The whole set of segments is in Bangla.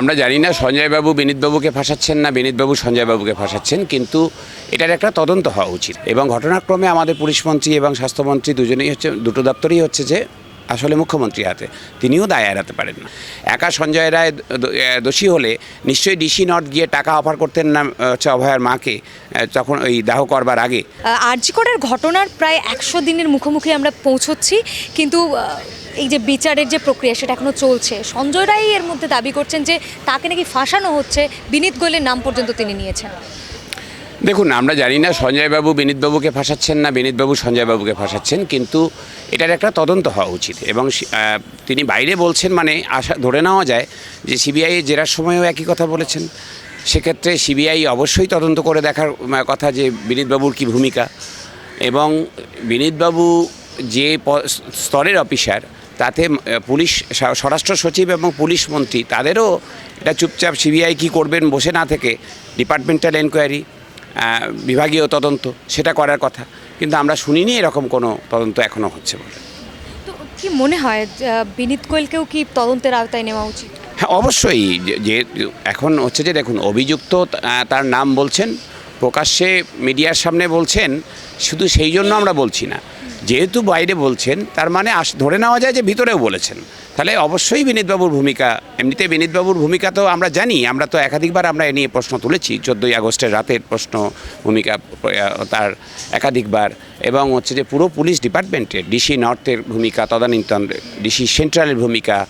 আমরা জানি না সঞ্জয়বাবু বিনীতবাবুকে ফাঁসাচ্ছেন না, বিনীতবাবু সঞ্জয়বাবুকে ফাঁসাচ্ছেন, কিন্তু এটার একটা তদন্ত হওয়া উচিত। এবং ঘটনাক্রমে আমাদের পুলিশমন্ত্রী এবং স্বাস্থ্যমন্ত্রী দুজনেই হচ্ছে, দুটো দপ্তরই হচ্ছে যে আসলে মুখ্যমন্ত্রী হাতে, তিনিও দায় এড়াতে পারেন না। একা সঞ্জয় রায় দোষী হলে নিশ্চয়ই ডিসি নট গিয়ে টাকা অফার করতেন না হচ্ছে অভয়ার মাকে তখন ওই দাহ করবার আগে। আরজিকরের ঘটনার প্রায় একশো দিনের মুখোমুখি আমরা পৌঁছচ্ছি, কিন্তু এই যে বিচারের যে প্রক্রিয়া সেটা এখনও চলছে। সঞ্জয় রায় এর মধ্যে দাবি করছেন যে তাকে নাকি ফাঁসানো হচ্ছে, বিনীত গোয়েলের নাম পর্যন্ত তিনি নিয়েছেন। দেখুন, আমরা জানি না সঞ্জয়বাবু বিনীতবাবুকে ফাঁসাচ্ছেন না, বিনীতবাবু সঞ্জয়বাবুকে ফাঁসাচ্ছেন, কিন্তু এটার একটা তদন্ত হওয়া উচিত। এবং তিনি বাইরে বলছেন মানে আশা ধরে নেওয়া যায় যে সিবিআই জেরার সময়ও একই কথা বলেছেন। সেক্ষেত্রে সিবিআই অবশ্যই তদন্ত করে দেখার কথা যে বিনীতবাবুর কী ভূমিকা। এবং বিনীতবাবু যে স্তরের অফিসার, তাতে পুলিশ স্বরাষ্ট্র সচিব এবং পুলিশ মন্ত্রী, তাদেরও এটা চুপচাপ সিবিআই কী করবেন বসে না থেকে ডিপার্টমেন্টাল এনকোয়ারি বিভাগীয় তদন্ত সেটা করার কথা। কিন্তু আমরা শুনিনি এরকম কোনো তদন্ত এখনও হচ্ছে বলে। তো কি মনে হয় বিনীত গোয়েলকেও কি তদন্তের আওতায় নেওয়া উচিত? হ্যাঁ অবশ্যই। যে- যে এখন হচ্ছে যে দেখুন অভিযুক্ত তার নাম বলছেন প্রকাশ্যে মিডিয়ার সামনে বলছেন শুধু সেই জন্য আমরা বলছি না। যেহেতু বাইরে বলছেন, তার মানে আস- ধরে নেওয়া যায় যে ভিতরেও বলেছেন। তাহলে অবশ্যই বিনীতবাবুর ভূমিকা, এমনিতে বিনীতবাবুর ভূমিকা তো আমরা জানি, আমরা তো একাধিকবার আমরা এ নিয়ে প্রশ্ন তুলেছি, চোদ্দোই আগস্টের রাতের প্রশ্ন ভূমিকা, তার একাধিকবার, এবং হচ্ছে যে পুরো পুলিশ ডিপার্টমেন্টের ডিসি নর্থের ভূমিকা, তদানীন্তন ডিসি সেন্ট্রালের ভূমিকা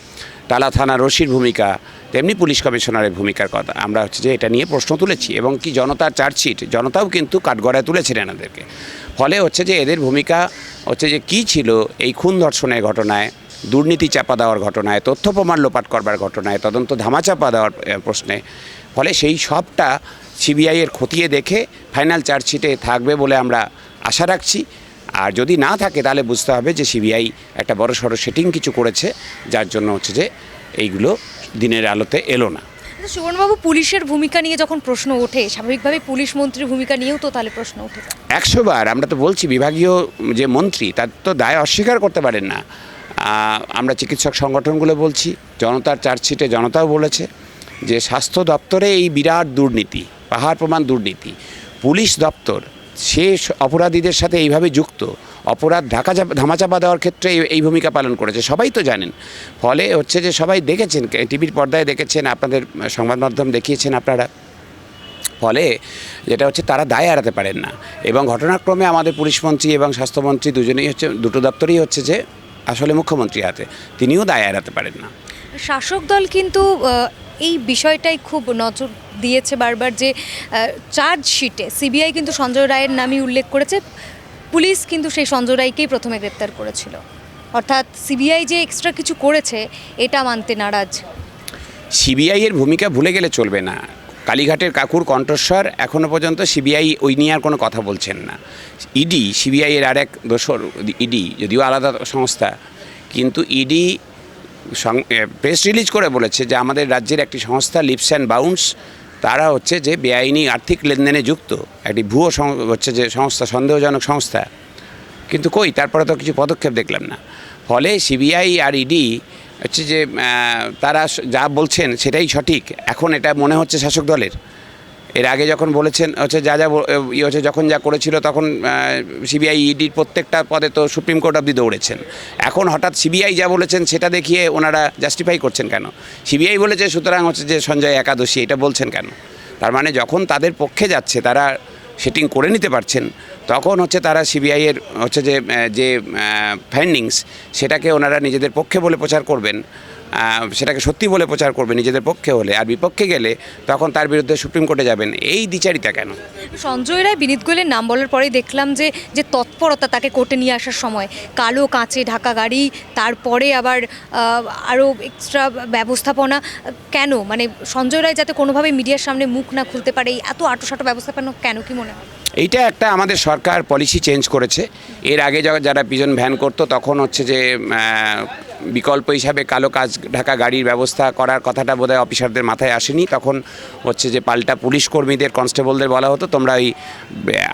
টালা থানা রশির ভূমিকা, তেমনি পুলিশ কমিশনারের ভূমিকার কথা। আমরা হচ্ছে যে এটা নিয়ে প্রশ্ন তুলেছি, এবং কি জনতার চার্জশিট, জনতাও কিন্তু কাঠগড়ায় তুলেছেন এনাদেরকে। ফলে হচ্ছে যে এদের ভূমিকা হচ্ছে যে কি ছিল এই খুন ধর্ষণের ঘটনায়, দুর্নীতি চাপা দেওয়ার ঘটনায়, তথ্য প্রমাণ লোপাট করবার ঘটনায়, তদন্ত ধামাচাপা দেওয়ার প্রশ্নে, ফলে সেই সবটা সিবিআইয়ের খতিয়ে দেখে ফাইনাল চার্জশিটে থাকবে বলে আমরা আশা রাখছি। আর যদি না থাকে তাহলে বুঝতে হবে যে সিবিআই একটা বড় সড়ো সেটিং কিছু করেছে, যার জন্য হচ্ছে যে এইগুলো দিনের আলোতে এলো না। সুবর্ণবাবু পুলিশের ভূমিকা নিয়ে যখন প্রশ্ন ওঠে, স্বাভাবিকভাবে পুলিশ মন্ত্রীর ভূমিকা নিয়েও তো তাহলে প্রশ্ন ওঠে। একশো বার, আমরা তো বলছি, বিভাগীয় যে মন্ত্রী, তার তো দায় অস্বীকার করতে পারেন না। আমরা চিকিৎসক সংগঠনগুলো বলছি, জনতার চার্জশিটে জনতাও বলেছে যে স্বাস্থ্য দপ্তরে এই বিরাট দুর্নীতি, পাহাড় প্রমাণ দুর্নীতি, পুলিশ দপ্তর সে অপরাধীদের সাথে এইভাবে যুক্ত অপরাধ ঢাকা চাপা- ধামাচাপা দেওয়ার ক্ষেত্রে এই- এই ভূমিকা পালন করেছে। সবাই তো জানেন। ফলে হচ্ছে যে সবাই দেখেছেন টিভির পর্দায় দেখেছেন, আপনাদের সংবাদ মাধ্যম দেখিয়েছেন আপনারা। ফলে যেটা হচ্ছে তারা দায় এড়াতে পারেন না। এবং ঘটনাক্রমে আমাদের পুলিশমন্ত্রী এবং স্বাস্থ্যমন্ত্রী দুজনেই হচ্ছে, দুটো দপ্তরই হচ্ছে যে আসলে মুখ্যমন্ত্রী হাতে, তিনিও দায় এড়াতে পারেন না। শাসক দল কিন্তু এই বিষয়টাই খুব নজর দিয়েছে বারবার যে চার্জশিটে, সিবিআই কিন্তু সঞ্জয় রায়ের নামই উল্লেখ করেছে। পুলিশ কিন্তু সেই সঞ্জয় রায়কেই প্রথমে গ্রেপ্তার করেছিল। অর্থাৎ সিবিআই যে এক্সট্রা কিছু করেছে, এটা মানতে নারাজ। সিবিআই এর ভূমিকা ভুলে গেলে চলবে না। কালীঘাটের কাকুর কণ্ঠস্বর এখনও পর্যন্ত সিবিআই ওই নিয়ে আর কোনো কথা বলছেন না। ইডি, সিবিআই এর আরেক দোসর ইডি, যদিও আলাদা সংস্থা, কিন্তু ইডি প্রেস রিলিজ করে বলেছে যে আমাদের রাজ্যের একটি সংস্থা লিপস অ্যান্ড বাউন্স তারা হচ্ছে যে বেআইনি আর্থিক লেনদেনে যুক্ত। একটি ভুয়ো হচ্ছে যে সংস্থা, সন্দেহজনক সংস্থা। কিন্তু কই? তারপরে তো কিছু পদক্ষেপ দেখলাম না। ফলে সিবিআই আর ইডি হচ্ছে যে তারা যা বলছেন সেটাই সঠিক। এখন এটা মনে হচ্ছে শাসক দলের। এর আগে যখন বলেছেন, হচ্ছে যা যা ইয়ে হচ্ছে যখন যা করেছিল তখন সিবিআই ইডির প্রত্যেকটা পদে তো সুপ্রিম কোর্ট অব্দি দৌড়েছেন। এখন হঠাৎ সিবিআই যা বলেছেন সেটা দেখিয়ে ওনারা জাস্টিফাই করছেন কেন? সিবিআই বলেছে সুতরাং হচ্ছে যে সঞ্জয় একাদশী, এটা বলছেন কেন? তার মানে যখন তাদের পক্ষে যাচ্ছে, তারা সেটিং করে নিতে পারছেন তখন হচ্ছে তারা সিবিআইয়ের হচ্ছে যে যে ফাইন্ডিংস সেটাকে ওনারা নিজেদের পক্ষে বলে প্রচার করবেন সেটাকে সত্যি বলে প্রচার করবেন নিজেদের পক্ষে হলে। আর বিপক্ষে গেলে তখন তার বিরুদ্ধে সুপ্রিম কোর্টে যাবেন। এই দ্বিচারিতা কেন? সঞ্জয় রায়, বিনীত গোয়েলের নাম বলার পরেই দেখলাম যে যে তৎপরতা তাকে কোর্টে নিয়ে আসার সময়। কালো কাঁচে ঢাকা গাড়ি, তারপরে আবার আরও এক্সট্রা ব্যবস্থাপনা, কেন? মানে সঞ্জয় রায় যাতে কোনোভাবে মিডিয়ার সামনে মুখ না খুলতে পারে এত আটোসাটো ব্যবস্থাপনা কেন? কি মনে হয়? এইটা একটা আমাদের সরকার পলিসি চেঞ্জ করেছে। এর আগে যারা পিজন ভ্যান করতো, তখন হচ্ছে যে বিকল্প হিসাবে কালো কাজ, ঢাকা গাড়ির ব্যবস্থা করার কথাটা বোধহয় অফিসারদের মাথায় আসেনি। তখন হচ্ছে যে, পাল্টা পুলিশ কর্মীদের কনস্টেবলদের বলা হতো, তোমরা ওই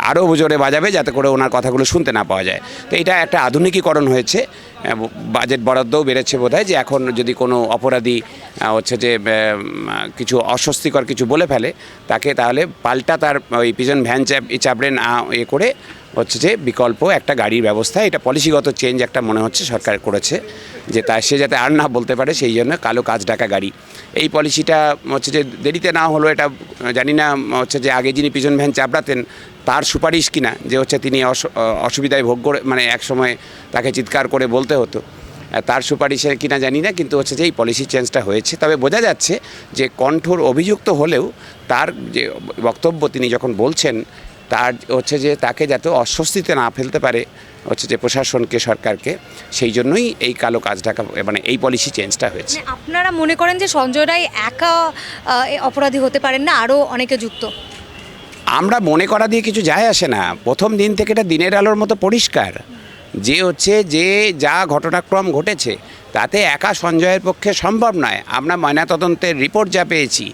আরও জোরে বাজাবে যাতে করে ওনার কথাগুলো শুনতে না পাওয়া যায়। তো এটা একটা আধুনিকীকরণ হয়েছে। বাজেট বরাদ্দও বেড়েছে বোধহয় যে এখন যদি কোনো অপরাধী হচ্ছে যে কিছু অস্বস্তিকর কিছু বলে ফেলে, তাকে তাহলে পাল্টা তার ওই পিজন ভ্যান চাপ চাপড়ে না, এ করে হচ্ছে যে বিকল্প, একটা গাড়ির ব্যবস্থা, এটা পলিসিগত চেঞ্জ একটা মনে হচ্ছে সরকার করেছে, যে তা সে যাতে আর না বলতে পারে, সেই জন্য কালো কাজ ডাকা গাড়ি। এই পলিসিটা হচ্ছে যে দেরিতে না হলো এটা, জানি না, হচ্ছে যে আগে যিনি পিজন ভ্যান চাপড়াতেন, তার সুপারিশ কিনা, যে হচ্ছে তিনি অস- অসুবিধায় ভোগ করে মানে এক সময় তাকে চিৎকার করে বলতে হতো। তার সুপারিশের কিনা জানি না, কিন্তু হচ্ছে যে এই পলিসি চেঞ্জটা হয়েছে। তবে বোঝা যাচ্ছে যে কণ্ঠর অভিযুক্ত হলেও তার যে বক্তব্য তিনি যখন বলছেন তার হচ্ছে যে তাকে যাতে অস্বস্তিতে না ফেলতে পারে হচ্ছে যে প্রশাসনকে সরকারকে সেই জন্যই এই কালো কাজ ঢাকা মানে এই পলিসি চেঞ্জটা হয়েছে। মানে আপনারা মনে করেন যে সঞ্জয় রায় একা অপরাধী হতে পারেন না আরও অনেকে যুক্ত? আমরা মনে করা দিয়ে কিছু যায় আসে না। প্রথম দিন থেকে এটা দিনের আলোর মতো পরিষ্কার। যে হচ্ছে যে যা ঘটনাক্রম ঘটেছে তাতে একা সঞ্জয়ের পক্ষে সম্ভব নয়। আমরা ময়নাতদন্তের রিপোর্ট যা পেয়েছি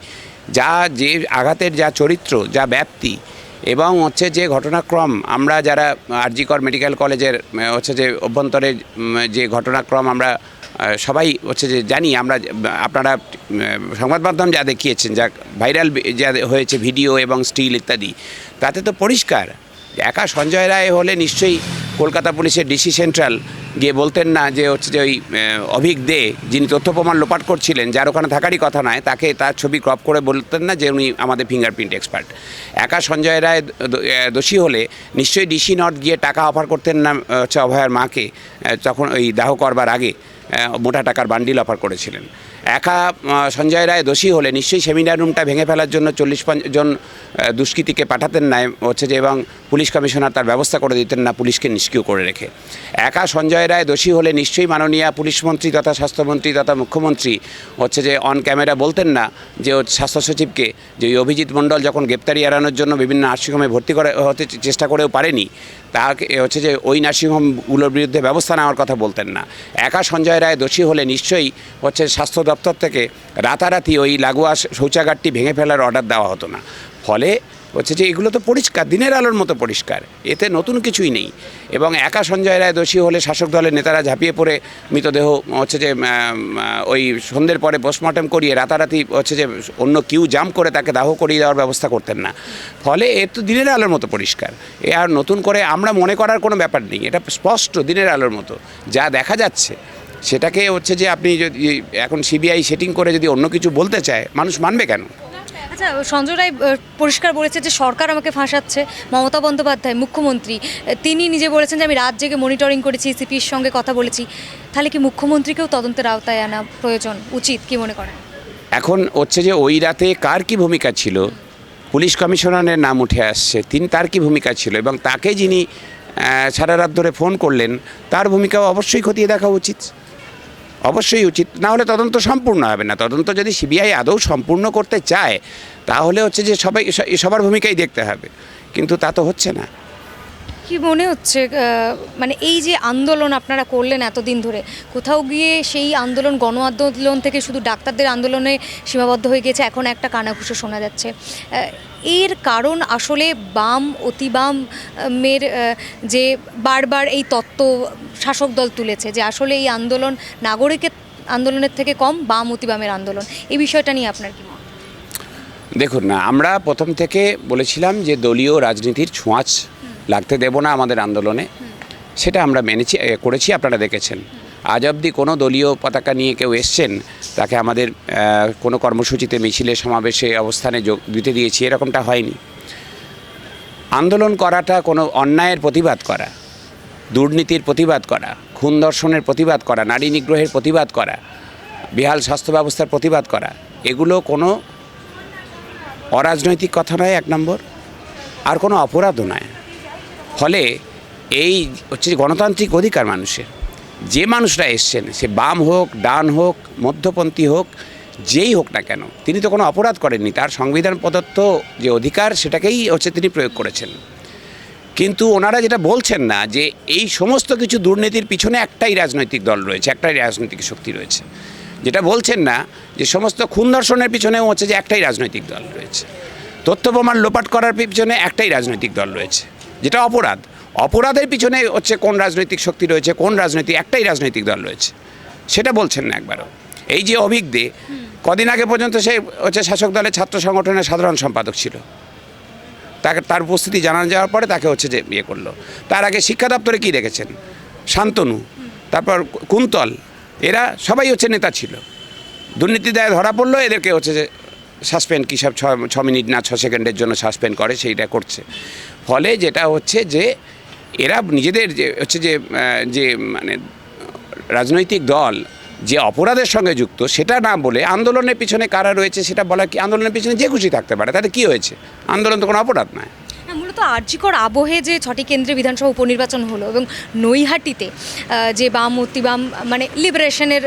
যা যে আঘাতের যা চরিত্র যা ব্যাপ্তি এবং হচ্ছে যে ঘটনাক্রম, আমরা যারা আরজিকর মেডিকেল কলেজের, হচ্ছে যে অভ্যন্তরে যে ঘটনাক্রম আমরা সবাই হচ্ছে যে জানি, আমরা, আপনারা সংবাদ মাধ্যম যা দেখিয়েছেন, যা ভাইরাল যা হয়েছে, ভিডিও এবং স্টিল ইত্যাদি, তাতে তো পরিষ্কার। একা সঞ্জয় রায় হলে নিশ্চয়ই কলকাতা পুলিশের ডিসি সেন্ট্রাল গিয়ে বলতেন না যে হচ্ছে যে ওই অভিক দে, যিনি তথ্য প্রমাণ লোপাট করছিলেন, যার ওখানে থাকারই কথা নয়, তাকে তার ছবি ক্রপ করে বলতেন না যে উনি আমাদের ফিঙ্গারপ্রিন্ট এক্সপার্ট একা সঞ্জয় রায় দোষী হলে নিশ্চয়ই ডিসি নট গিয়ে টাকা অফার করতেন না হচ্ছে অভয়ার মাকে তখন ওই দাহ করবার আগে মোটা টাকার বান্ডিল অফার করেছিলেন। একা সঞ্জয় রায় দোষী হলে নিশ্চয়ই সেমিনার রুমটা ভেঙে ফেলার জন্য চল্লিশ জন দুষ্কৃতীকে পাঠাতেন না, হচ্ছে যে, এবং পুলিশ কমিশনার তার ব্যবস্থা করে দিতেন না পুলিশকে নিষ্ক্রিয় করে রেখে। একা সঞ্জয় রায় দোষী হলে নিশ্চয়ই মাননীয় পুলিশমন্ত্রী তথা স্বাস্থ্যমন্ত্রী তথা মুখ্যমন্ত্রী, হচ্ছে যে অন ক্যামেরা বলতেন না যে স্বাস্থ্য সচিবকে, যে, ওই অভিজিৎ মণ্ডল যখন গ্রেপ্তারি এড়ানোর জন্য বিভিন্ন নার্সিংহোমে ভর্তি করে হতে চেষ্টা করেও পারেনি, তাকে, হচ্ছে যে, ওই নার্সিংহোমগুলোর বিরুদ্ধে ব্যবস্থা নেওয়ার কথা বলতেন না। একা সঞ্জয় রায় দোষী হলে নিশ্চয়ই, হচ্ছে স্বাস্থ্য দপ্তর থেকে রাতারাতি ওই লাগোয়া শৌচাগারটি ভেঙে ফেলার অর্ডার দেওয়া হতো না। ফলে হচ্ছে যে এগুলো তো পরিষ্কার, দিনের আলোর মতো পরিষ্কার, এতে নতুন কিছুই নেই। এবং একা সঞ্জয় রায় দোষী হলে শাসক দলের নেতারা ঝাঁপিয়ে পড়ে, মৃতদেহ হচ্ছে যে ওই সন্ধ্যের পরে পোস্টমর্টম করিয়ে রাতারাতি হচ্ছে যে অন্য কিউ জাম করে তাকে দাহ করিয়ে দেওয়ার ব্যবস্থা করতেন না। ফলে এর তো দিনের আলোর মতো পরিষ্কার। এ আর নতুন করে আমরা মনে করার কোনো ব্যাপার নেই। এটা স্পষ্ট দিনের আলোর মতো। যা দেখা যাচ্ছে সেটাকে হচ্ছে যে আপনি যদি এখন সিবিআই সেটিং করে যদি অন্য কিছু বলতে চায় মানুষ মানবে কেন? আচ্ছা সঞ্জয় রায় পরিষ্কার বলেছে যে সরকার আমাকে ফাঁসাচ্ছে। মমতা বন্দ্যোপাধ্যায় মুখ্যমন্ত্রী তিনি নিজে বলেছেন যে আমি রাত জেগে মনিটরিং করেছি সিপির সঙ্গে কথা বলেছি। তাহলে কি মুখ্যমন্ত্রীকেও তদন্তের আওতায় আনা প্রয়োজন উচিত কি মনে করেন? এখন হচ্ছে যে ওই রাতে কার কি ভূমিকা ছিল? পুলিশ কমিশনারের নাম উঠে আসছে তিনি তার কি ভূমিকা ছিল? এবং তাকে যিনি সারা রাত ধরে ফোন করলেন তার ভূমিকাও অবশ্যই খতিয়ে দেখা উচিত। অবশ্যই উচিত। না হলে তদন্ত সম্পূর্ণ হবে না। তদন্ত যদি সিবিআই আদৌ সম্পূর্ণ করতে চায়, তাহলে হচ্ছে যে সবাই সবার ভূমিকাই দেখতে হবে। কিন্তু তা তো হচ্ছে না। কি মনে হচ্ছে মানে এই যে আন্দোলন আপনারা করলেন এতদিন ধরে কোথাও গিয়ে সেই আন্দোলন গণ আন্দোলন থেকে শুধু ডাক্তারদের আন্দোলনে সীমাবদ্ধ হয়ে গেছে এখন একটা কানাঘুষো শোনা যাচ্ছে। এর কারণ আসলে বাম অতিবাম আহ, মের যে বারবার এই তত্ত্ব শাসক দল তুলেছে যে আসলে এই আন্দোলন নাগরিকের আন্দোলনের থেকে কম বাম অতিবামের আন্দোলন। এই বিষয়টা নিয়ে আপনার কি মত? দেখুন না আমরা প্রথম থেকে বলেছিলাম যে দলীয় রাজনীতির ছোঁয়াচ লাগতে দেব না আমাদের আন্দোলনে। সেটা আমরা মেনেছি করেছি, আপনারা দেখেছেন। আজ অবধি কোনো দলীয় পতাকা নিয়ে কেউ এসছেন, তাকে আমাদের কোনো কর্মসূচিতে মিছিলে, সমাবেশে, অবস্থানে যোগ, দিতে দিয়েছি, এরকমটা হয়নি। আন্দোলন করাটা কোনো অন্যায়ের প্রতিবাদ করা, দুর্নীতির প্রতিবাদ করা, খুন দর্শনের প্রতিবাদ করা, নারী নিগ্রহের প্রতিবাদ করা, বিহাল স্বাস্থ্য ব্যবস্থার প্রতিবাদ করা, এগুলো কোনো অরাজনৈতিক কথা নয়, এক নম্বর। আর কোনো অপরাধও নয়। ফলে এই হচ্ছে গণতান্ত্রিক অধিকার মানুষের। যে মানুষরা এসছেন, সে বাম হোক, ডান হোক, মধ্যপন্থী হোক, যেই হোক না কেন, তিনি তো কোনো অপরাধ করেননি। তার সংবিধান প্রদত্ত যে অধিকার, সেটাকেই হচ্ছে তিনি প্রয়োগ করেছেন। কিন্তু ওনারা যেটা বলছেন না, যে এই সমস্ত কিছু দুর্নীতির পিছনে একটাই রাজনৈতিক দল রয়েছে, একটাই রাজনৈতিক শক্তি রয়েছে। যেটা বলছেন না, যে সমস্ত খুন ধর্ষণের পিছনেও হচ্ছে যে একটাই রাজনৈতিক দল রয়েছে। তথ্য প্রমাণ লোপাট করার পিছনে একটাই রাজনৈতিক দল রয়েছে। যেটা অপরাধ। অপরাধের পিছনে হচ্ছে কোন রাজনৈতিক শক্তি রয়েছে, কোন রাজনৈতিক একটাই রাজনৈতিক দল রয়েছে। সেটা বলছেন না একবারও। এই যে অভিক দে কদিন আগে পর্যন্ত সে হচ্ছে শাসক দলের ছাত্র সংগঠনের সাধারণ সম্পাদক ছিল। তাকে, তার উপস্থিতি জানানো যাওয়ার পরে তাকে হচ্ছে যে ইয়ে করল। তার আগে শিক্ষা দপ্তরে কী দেখেছেন? শান্তনু, তারপর কুন্তল, এরা সবাই হচ্ছে নেতা ছিল। দুর্নীতি দায় ধরা পড়ল, এদেরকে হচ্ছে যে সাসপেন্ড কী সব ছ মিনিট না ছ সেকেন্ডের জন্য সাসপেন্ড করে, সেইটা করছে। ফলে যেটা হচ্ছে যে এরা নিজেদের যে, হচ্ছে যে যে মানে রাজনৈতিক দল যে অপরাধের সঙ্গে যুক্ত, সেটা না বলে আন্দোলনের পিছনে কারা রয়েছে সেটা বলা কি, আন্দোলনের পিছনে যে খুশি থাকতে পারে, তাতে কি হয়েছে? আন্দোলন তো কোনো অপরাধ নয়। মূলত আর্যিকর আবহে যে ছটি কেন্দ্রে বিধানসভা উপনির্বাচন হলো এবং নৈহাটিতে যে বাম অতিবাম মানে লিবারেশনের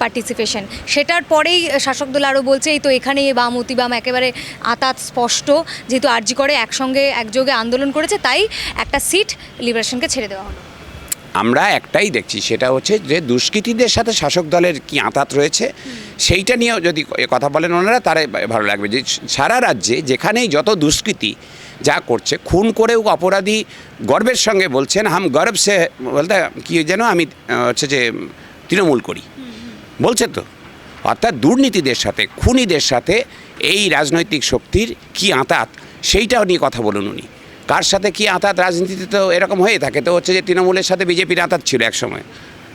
পার্টিসিপেশন সেটার পরেই শাসক দল আরও বলছে, এই তো এখানে বাম অতিবাম একেবারে আতাত স্পষ্ট, যেহেতু আর্যিকরে একসঙ্গে একযোগে আন্দোলন করেছে, তাই একটা সিট লিবারেশনকে ছেড়ে দেওয়া হলো। আমরা একটাই দেখছি, সেটা হচ্ছে যে দুষ্কৃতীদের সাথে শাসক দলের কি আঁতাত রয়েছে, সেইটা নিয়েও যদি কথা বলেন ওনারা তারাই ভালো লাগবে যে সারা রাজ্যে যেখানেই যত দুষ্কৃতী যা করছে, খুন করেও অপরাধী গর্বের সঙ্গে বলছেন, হাম গর্ব সে বলতে কি যেন আমি হচ্ছে যে, তৃণমূল করি। বলছে তো। অর্থাৎ দুর্নীতিদের সাথে, খুনিদের সাথে এই রাজনৈতিক শক্তির কি আঁতাত, সেইটাও নিয়ে কথা বলুন উনি। কার সাথে কি আঁতাত? রাজনীতিতে তো এরকম হয়ে থাকে। তো হচ্ছে যে, তৃণমূলের সাথে বিজেপির আঁতাত ছিল একসময়।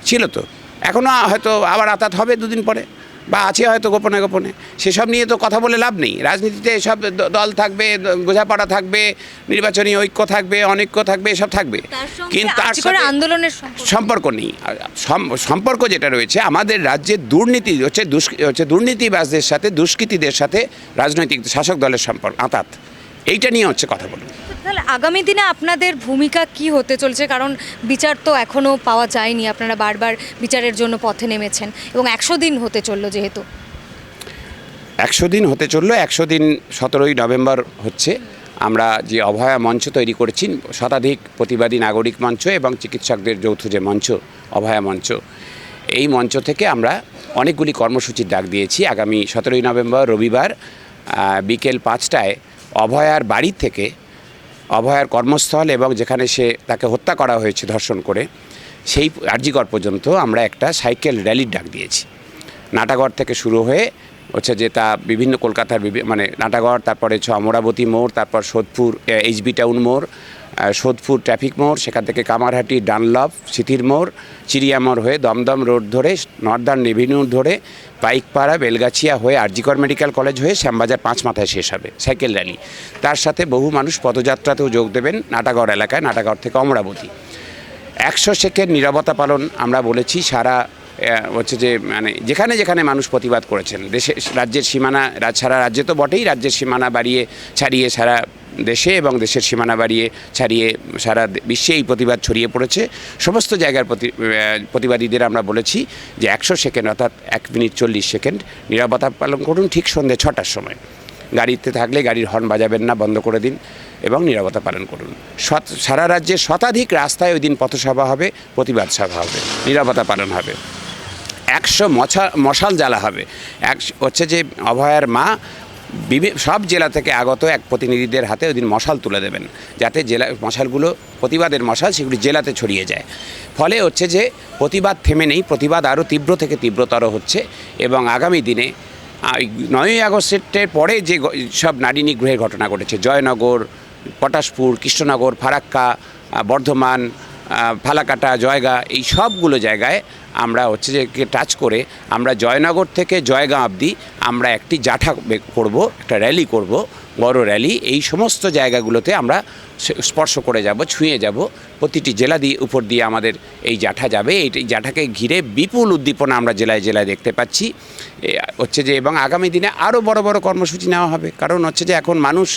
ছিল তো। এখনও হয়তো আবার আঁতাত হবে দুদিন পরে। বা আছে হয়তো গোপনে গোপনে। সেসব নিয়ে তো কথা বলে লাভ নেই। রাজনীতিতে এসব দল থাকবে বোঝাপড়া থাকবে নির্বাচনী ঐক্য থাকবে অনৈক্য থাকবে এসব থাকবে। কিন্তু তার সাথে- আন্দোলনের সম্পর্ক। নেই। সম্পর্ক যেটা রয়েছে আমাদের রাজ্যের দুর্নীতি হচ্ছে হচ্ছে দুর্নীতিবাসদের সাথে দুষ্কৃতীদের সাথে রাজনৈতিক শাসক দলের সম্পর্ক আঁতাত। এইটা নিয়ে হচ্ছে কথা বলুন। তাহলে আগামী দিনে আপনাদের ভূমিকা কি হতে চলছে? কারণ বিচার তো এখনও পাওয়া যায়নি আপনারা বারবার বিচারের জন্য পথে নেমেছেন এবং একশো দিন হতে চলল যেহেতু। একশো দিন হতে চলল একশো দিন সতেরোই নভেম্বর হচ্ছে। আমরা যে অভয়া মঞ্চ তৈরি করেছি শতাধিক প্রতিবাদী নাগরিক মঞ্চ এবং চিকিৎসকদের যৌথ যে মঞ্চ অভয়া মঞ্চ এই মঞ্চ থেকে আমরা অনেকগুলি কর্মসূচির ডাক দিয়েছি। আগামী সতেরোই নভেম্বর রবিবার বিকেল পাঁচটায় অভয়ার বাড়ি থেকে অভয়ার কর্মস্থল এবং যেখানে সে তাকে হত্যা করা হয়েছে ধর্ষণ করে, সেই আর্জিকর পর্যন্ত আমরা একটা সাইকেল র্যালির ডাক দিয়েছি। নাটাগড় থেকে শুরু হয়ে হচ্ছে যে তা বিভিন্ন কলকাতার মানে নাটাগড়, তারপরে হচ্ছে অমরাবতী মোড়, তারপর সোদপুর এইচবি টাউন মোড় সোদপুর ট্রাফিক মোড়, সেখান থেকে কামারহাটি ডানলভ সিথির মোড় চিড়িয়া মোড় হয়ে দমদম রোড ধরে, নর্দার্ন রেভিনিউ ধরে পাইকপাড়া বেলগাছিয়া হয়ে আরজিকর মেডিকেল কলেজ হয়ে শ্যামবাজার পাঁচ মাথায় শেষ হবে, সাইকেল র্যালি। তার সাথে বহু মানুষ পদযাত্রাতেও যোগ দেবেন নাটাগড় এলাকায়, নাটাগড় থেকে অমরাবতী। একশো সেকেন্ড নিরাপত্তা পালন আমরা বলেছি, সারা হচ্ছে যে মানে যেখানে যেখানে মানুষ প্রতিবাদ করেছেন, দেশে, রাজ্যের সীমানা সারা রাজ্যে তো বটেই, রাজ্যের সীমানা বাড়িয়ে, ছাড়িয়ে সারা দেশে এবং দেশের সীমানা বাড়িয়ে, ছাড়িয়ে সারা বিশ্বে এই প্রতিবাদ ছড়িয়ে পড়েছে। সমস্ত জায়গার প্রতি প্রতিবাদীদের আমরা বলেছি যে একশো সেকেন্ড অর্থাৎ এক মিনিট চল্লিশ সেকেন্ড নিরাপত্তা পালন করুন ঠিক সন্ধ্যে ছটার সময়। গাড়িতে থাকলে গাড়ির হর্ন বাজাবেন না, বন্ধ করে দিন এবং নিরাপত্তা পালন করুন। সারা রাজ্যে শতাধিক রাস্তায় ওই দিন পথসভা হবে, প্রতিবাদ সভা হবে, নিরাপত্তা পালন হবে। একশো মশা মশাল জ্বালা হবে। এক, হচ্ছে যে অভয়ার মা সব জেলা থেকে আগত এক প্রতিনিধিদের হাতে ওই দিন মশাল তুলে দেবেন, যাতে জেলা মশালগুলো প্রতিবাদের মশাল সেগুলি জেলাতে ছড়িয়ে যায়। ফলে হচ্ছে যে প্রতিবাদ থেমে নেই, প্রতিবাদ আরও তীব্র থেকে তীব্রতর হচ্ছে এবং আগামী দিনে নয়ই আগস্টের পরে যে সব নারী নিগ্রহের ঘটনা ঘটেছে, জয়নগর, পটাশপুর, কৃষ্ণনগর, ফারাক্কা বর্ধমান ফালাকাটা, জয়গা, এই সবগুলো জায়গায় আমরা হচ্ছে যে টাচ করে আমরা জয়নগর থেকে জয়গাঁ অবধি আমরা একটি জাঠা করব, একটা র্যালি করব, বড় র্যালি এই সমস্ত জায়গাগুলোতে আমরা স্পর্শ করে যাব, ছুঁয়ে যাব। প্রতিটি জেলা দিয়ে, উপর দিয়ে আমাদের এই জাঠা যাবে। এই জাঠাকে ঘিরে বিপুল উদ্দীপনা আমরা জেলায় জেলায় দেখতে পাচ্ছি। হচ্ছে যে এবং আগামী দিনে আরও বড় বড় কর্মসূচি নেওয়া হবে। কারণ হচ্ছে যে এখন মানুষ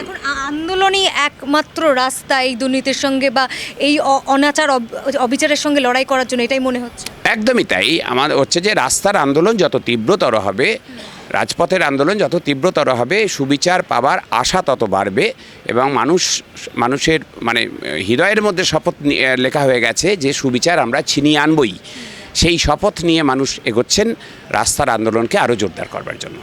এখন আন্দোলনই একমাত্র রাস্তা এই দুর্নীতির সঙ্গে বা এই অনাচার অবিচারের সঙ্গে লড়াই করার জন্য। এটাই মনে হচ্ছে? একদমই তাই। আমার হচ্ছে যে রাস্তার আন্দোলন যত তীব্রতর হবে, রাজপথের আন্দোলন যত তীব্রতর হবে, সুবিচার পাবার আশা তত বাড়বে এবং মানুষ, মানুষের মানে হৃদয়ের মধ্যে শপথ লেখা হয়ে গেছে যে সুবিচার আমরা ছিনিয়ে আনবই। সেই শপথ নিয়ে মানুষ এগোচ্ছেন রাস্তার আন্দোলনকে আরও জোরদার করবার জন্য।